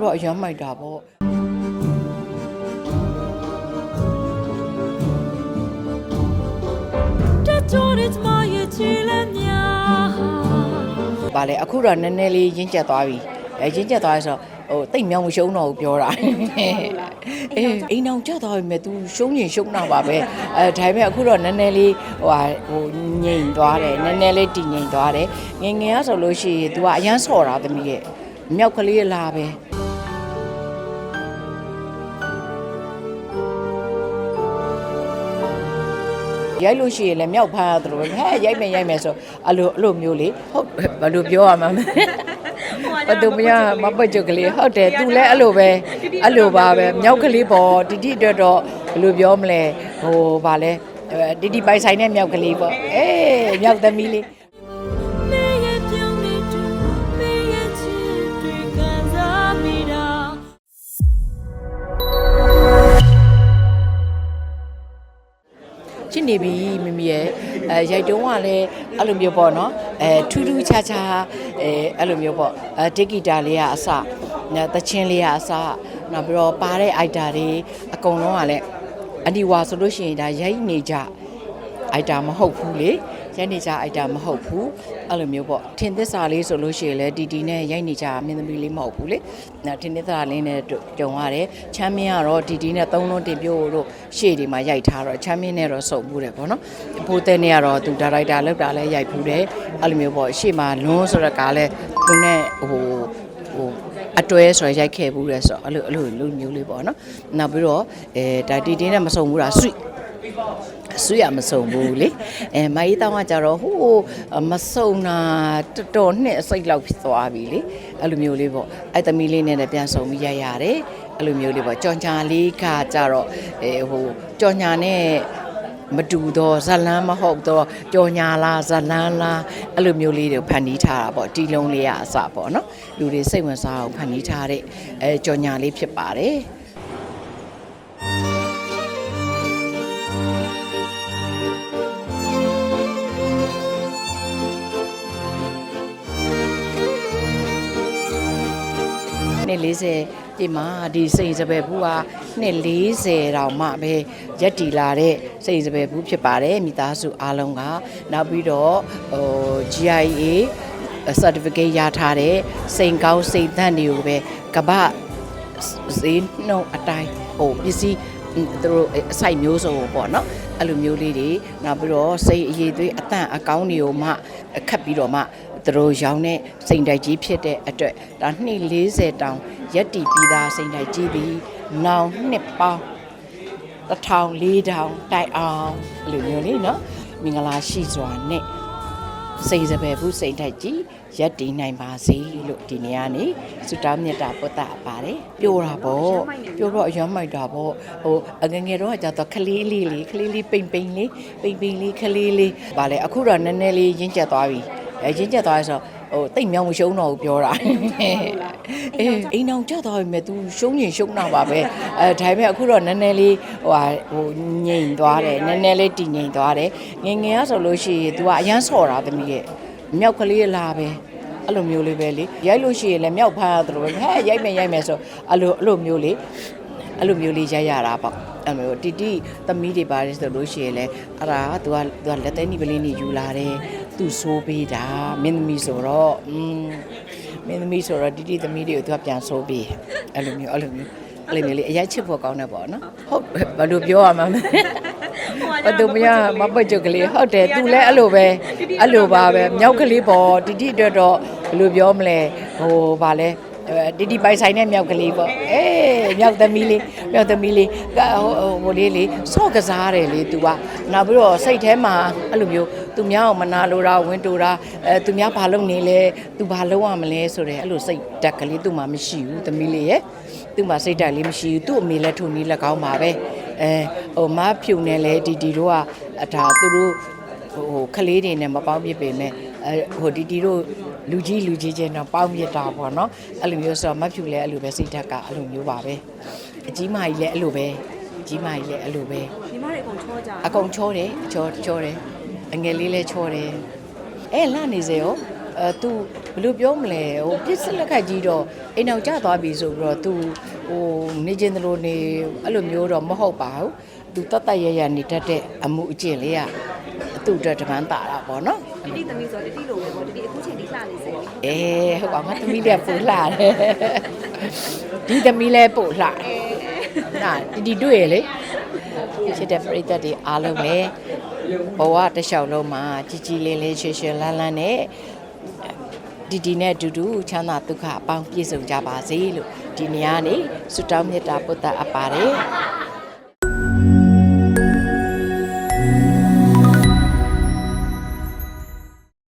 ပြောတော့အယမ်းမိုက်တာပေါ့တက်ကြွတဲ့မရဲ့ချီလက်များဗာလေအခုတော့နည်းနည်းလေးရင့်ကျက်သွားပြီအဲရင့်ကျက်သွားဆိုတော့ဟိုတိတ်မြောင်မရှုံးတော့ဘူးပြောတာအေးအိမ်အောင်ကျသွားပြီမဲ့ तू ရှုံးရင်ရှုံးတာပါပဲအဲဒါပေမဲ့အခုတော့နည်းနည်းလေးဟိုဟာဟိုငြိမ်သွားတယ်နည်းနည်းလေးတည်ငြိမ်သွားတယ်ငယ်ငယ်ကဆိုလို့ရှိရင် तू ကအရန်ဆော့တာသမီးရဲ့မြောက်ကလေးလာပဲ ရိုက်လို့ရှိရင်လည်းမြောက်ဖမ်းရတယ်လို့ပဲဟဲ့ရိုက်မယ်ရိုက်မယ်ဆိုအဲ့လိုအဲ့လိုမျိုးလေဟုတ်ဘယ်လိုပြောရမှာလဲဘယ်သူမရမပတ်ကြကလေးဟုတ်တယ်သူလည်းအဲ့လိုပဲအဲ့လိုပါပဲမြောက်ကလေးပေါ့တီတီအတွက်တော့ဘယ်လိုပြောမလဲဟိုဗာလဲတီတီပိုင်ဆိုင်တဲ့မြောက်ကလေးပေါ့အေးမြောက်သမီးလေး ချစ်နေပြီမမီရဲ့အဲရိုက်တုံးကလည်းအဲ့လိုမျိုးပေါ့နော်အဲထူးထူးခြားခြားအဲအဲ့လိုမျိုးပေါ့အဲတစ်ဂီတာလေးကအစနော်တချင်းလေးကအစနောက်ပြီးတော့ပါတဲ့အိုက်တာတွေအကုန်လုံးကလည်းအနီဝါဆိုလို့ရှိရင်ဒါရိုက်နေကြ အိုက်တာမဟုတ်ဘူးလေရိုက်နေကြအိုက်တာမဟုတ်ဘူးအဲ့လိုမျိုးပေါ့ထင်သစ္စာလေးဆိုလို့ရှိရင်လည်းတီတီနဲ့ရိုက်နေကြမင်းသမီးလေးမဟုတ်ဘူးလေနော်ထင်သစ္စာလေးနဲ့ကြုံရတယ်ချမ်းမင်းကတော့တီတီနဲ့သုံးလုံးတင်ပြို့တို့ရှေ့ဒီမှာရိုက်ထားတော့ချမ်းမင်းနဲ့တော့စုံမှုတယ်ပေါ့နော်ဖိုးတဲ့နဲ့ကတော့သူဒါရိုက်တာလောက်တာလည်းရိုက်ဖူးတယ်အဲ့လိုမျိုးပေါ့ရှေ့မှာလွန်းဆိုတဲ့ကားလဲသူနဲ့ဟိုဟိုအတွဲဆိုရရိုက်ခဲ့ဘူးလဲဆိုတော့အဲ့လိုအဲ့လိုလူမျိုးလေးပေါ့နော်နောက်ပြီးတော့အဲဒါတီတီနဲ့မစုံဘူးတာ sweet ဆွေရမစုံဘူးလေအဲမအေးတောင်းကကြတော့ဟိုမစုံတာတော်တော်နှစ်အစိတ်လောက်ဖြစ်သွားပြီလေအဲ့လိုမျိုးလေးပေါ့အဲ့သမီးလေးနဲ့လည်းပြန်ဆုံပြီးရရတယ်အဲ့လိုမျိုးလေးပေါ့ကြောင်ညာလေးကကြတော့အဲဟိုကြောင်ညာနဲ့မတူတော့ဇလန်းမဟုတ်တော့ကြော်ညာလားဇလန်းလားအဲ့လိုမျိုးလေးတွေဖန်တီးထားတာပေါ့တီလုံးလေးကအစပေါ့နော်လူတွေစိတ်ဝင်စားအောင်ဖန်တီးထားတဲ့အဲကြော်ညာလေးဖြစ်ပါတယ် နှစ်40ပြည့်မှာဒီစိန်စပယ်ဘူးကနှစ်40တောင်မှပဲရက်တီလာတဲ့စိန်စပယ်ဘူးဖြစ်ပါတယ်မိသားစုအားလုံးကနောက်ပြီးတော့ဟို GIA certificate ရထားတဲ့စိန်ကောင်းစိန်သန့်တွေကိုပဲကမ္ဘာဈေးနှုန်းအတိုင်းဟိုပစ္စည်းသူတို့အစိုက်မျိုးစုံပေါ့နော်အဲ့လိုမျိုးလေးတွေနောက်ပြီးတော့စိတ်အရေးသွေးအတန့်အကောင်းတွေကိုမှခတ်ပြီးတော့မှ သူတို့ရောင်းတဲ့စိန်တိုက်ကြီးဖြစ်တဲ့အတွက်ဒါနှစ်40တောင်ရက်တီပြီးသားစိန်တိုက်ကြီးပြီးနောင်နှစ်ပေါင်းတစ်ထောင်လေးထောင်တိုက်အောင်အဲ့လိုမျိုးလေးနော်မင်္ဂလာရှိစွာနဲ့စိတ်စပယ်ဘူးစိတ်ထိုက်ကြည်ရက်တည်နိုင်ပါစေလို့ဒီနေ့ကနေဆုတောင်းမြတ်တာပုဒ်တာပါတယ်ပြောတာပေါ့ပြောတော့အယမ်းမိုက်တာပေါ့ဟိုအငယ်ငယ်တော့ကကြတော့ခလေးလေးလေးခလေးလေးပိန်ပိန်လေးပိန်ပိန်လေးခလေးလေးဗာလေအခုတော့နည်းနည်းလေးရင့်ကျက်သွားပြီ အဲရင့်ကျက်သွားဆိုတော့ဟိုတိတ်မြောင်မရှုံးတော့ဘူးပြောတာအေးအိမ်အောင်ကျသွားပြီမဲ့ तू ရှုံးရင်ရှုံးတာပါပဲအဲဒါပေမဲ့အခုတော့နည်းနည်းလေးဟိုဟာဟိုငြိမ်သွားတယ်နည်းနည်းလေးတည်ငြိမ်သွားတယ်ငယ်ငယ်ကဆိုလို့ရှိရင် तू ကအရန်ဆော့တာသမီးရဲ့မြောက်ကလေးလာပဲအဲ့လိုမျိုးလေးပဲလေရိုက်လို့ရှိရင်လည်းမြောက်ဖမ်းရတယ်လို့ပဲဟဲ့ရိုက်မယ်ရိုက်မယ်ဆိုအဲ့လိုအဲ့လိုမျိုးလေးအဲ့လိုမျိုးလေးရိုက်ရတာပေါ့ အဲ့လိုတိတိသမီးတွေပါတယ်ဆိုလို့ရှိရင်လည်းအဲ့ဒါသူကသူကလက်သေးနီးပလင်းနေယူလာတယ်သူဆိုးပေးတာမင်းသမီးဆိုတော့อืมမင်းသမီးဆိုတော့တိတိသမီးတွေကိုသူကပြန်ဆိုးပေးအဲ့လိုမျိုးအဲ့လိုမျိုးအဲ့လိုမျိုးလေးအရက်ချစ်ဖို့ကောင်းတယ်ပေါ့နော်ဟုတ်ဘာလို့ပြောရမှာမလဲဘသူမရမပတ်ချုပ်ကလေးဟုတ်တယ်သူလည်းအဲ့လိုပဲအဲ့လိုပါပဲမြောက်ကလေးပေါ့တိတိတော့တော့ဘယ်လိုပြောမလဲဟိုဗာလဲ တီတီပိုင်ဆိုင်တဲ့မြောက်ကလေးပေါ့အေးမြောက်သမီးလေးမြောက်သမီးလေးဟိုဟိုလေးလေးဆော့ကစားတယ်လေ तू ကနောက်ပြီးတော့စိတ်ထဲမှာအဲ့လိုမျိုးသူများအောင်မနာလိုတာဝင်တူတာအဲသူများဘာလုပ်နေလဲ तू ဘာလုပ်ရမလဲဆိုတဲ့အဲ့လိုစိတ်တက်ကလေးသူ့မှာမရှိဘူးသမီးလေးရဲ့သူ့မှာစိတ်တက်လေးမရှိဘူးသူ့အမေလည်းထုံနီးလက်ကောင်းပါပဲအဲဟိုမဖြူနေလဲဒီဒီတို့ကအဒါသူတို့ဟိုခလေးတွေနဲ့မပေါင်းပြစ်ပေမဲ့အဲဟိုဒီဒီတို့ လူကြီးလူကြီးချင်းတော့ပေါင်းပြစ်တာပေါ့နော်အဲ့လိုမျိုးဆိုတော့မဖြူလဲအဲ့လိုပဲစိတ်တက်ကအဲ့လိုမျိုးပါပဲအကြီးမကြီးလည်းအဲ့လိုပဲအကြီးမကြီးလည်းအဲ့လိုပဲညီမတွေအကုန်ချောကြအကုန်ချောတယ်ချောချောတယ်အငယ်လေးလည်းချောတယ်အဲလှနေစေရောအဲသူဘယ်လိုပြောမလဲဟိုပြစ်စလက်ခတ်ကြီးတော့အိမ်အောင်ကျသွားပြီဆိုပြီးတော့ तू ဟိုနေချင်းတလို့နေအဲ့လိုမျိုးတော့မဟုတ်ပါဘူး तू တတ်တတ်ရရနေတတ်တဲ့အမှုအကျင့်လေးက သူ့အတွက်တပန်းတာတာပေါ့နော်တတိသမီးဆိုတော့တတိလိုပဲပေါ့တတိအခုချိန်ဒီလှနေစေပြီအေးဟုတ်ပါငါသမီးလေးကပို့လှတယ်ဒီသမီးလည်းပို့လှတယ်နာဒီဒီတွေ့ရလေချစ်တဲ့ပရိသတ်တွေအားလုံးပဲဘဝတစ်လျှောက်လုံးမှာជីជីလေးလေးရွှေရွှေလန်းလန်းနဲ့ဒီဒီနဲ့အတူတူချမ်းသာဒုက္ခအပေါင်းပြည့်စုံကြပါစေလို့ဒီနေရာနေဆုတောင်းမေတ္တာပို့တာအပ်ပါတယ်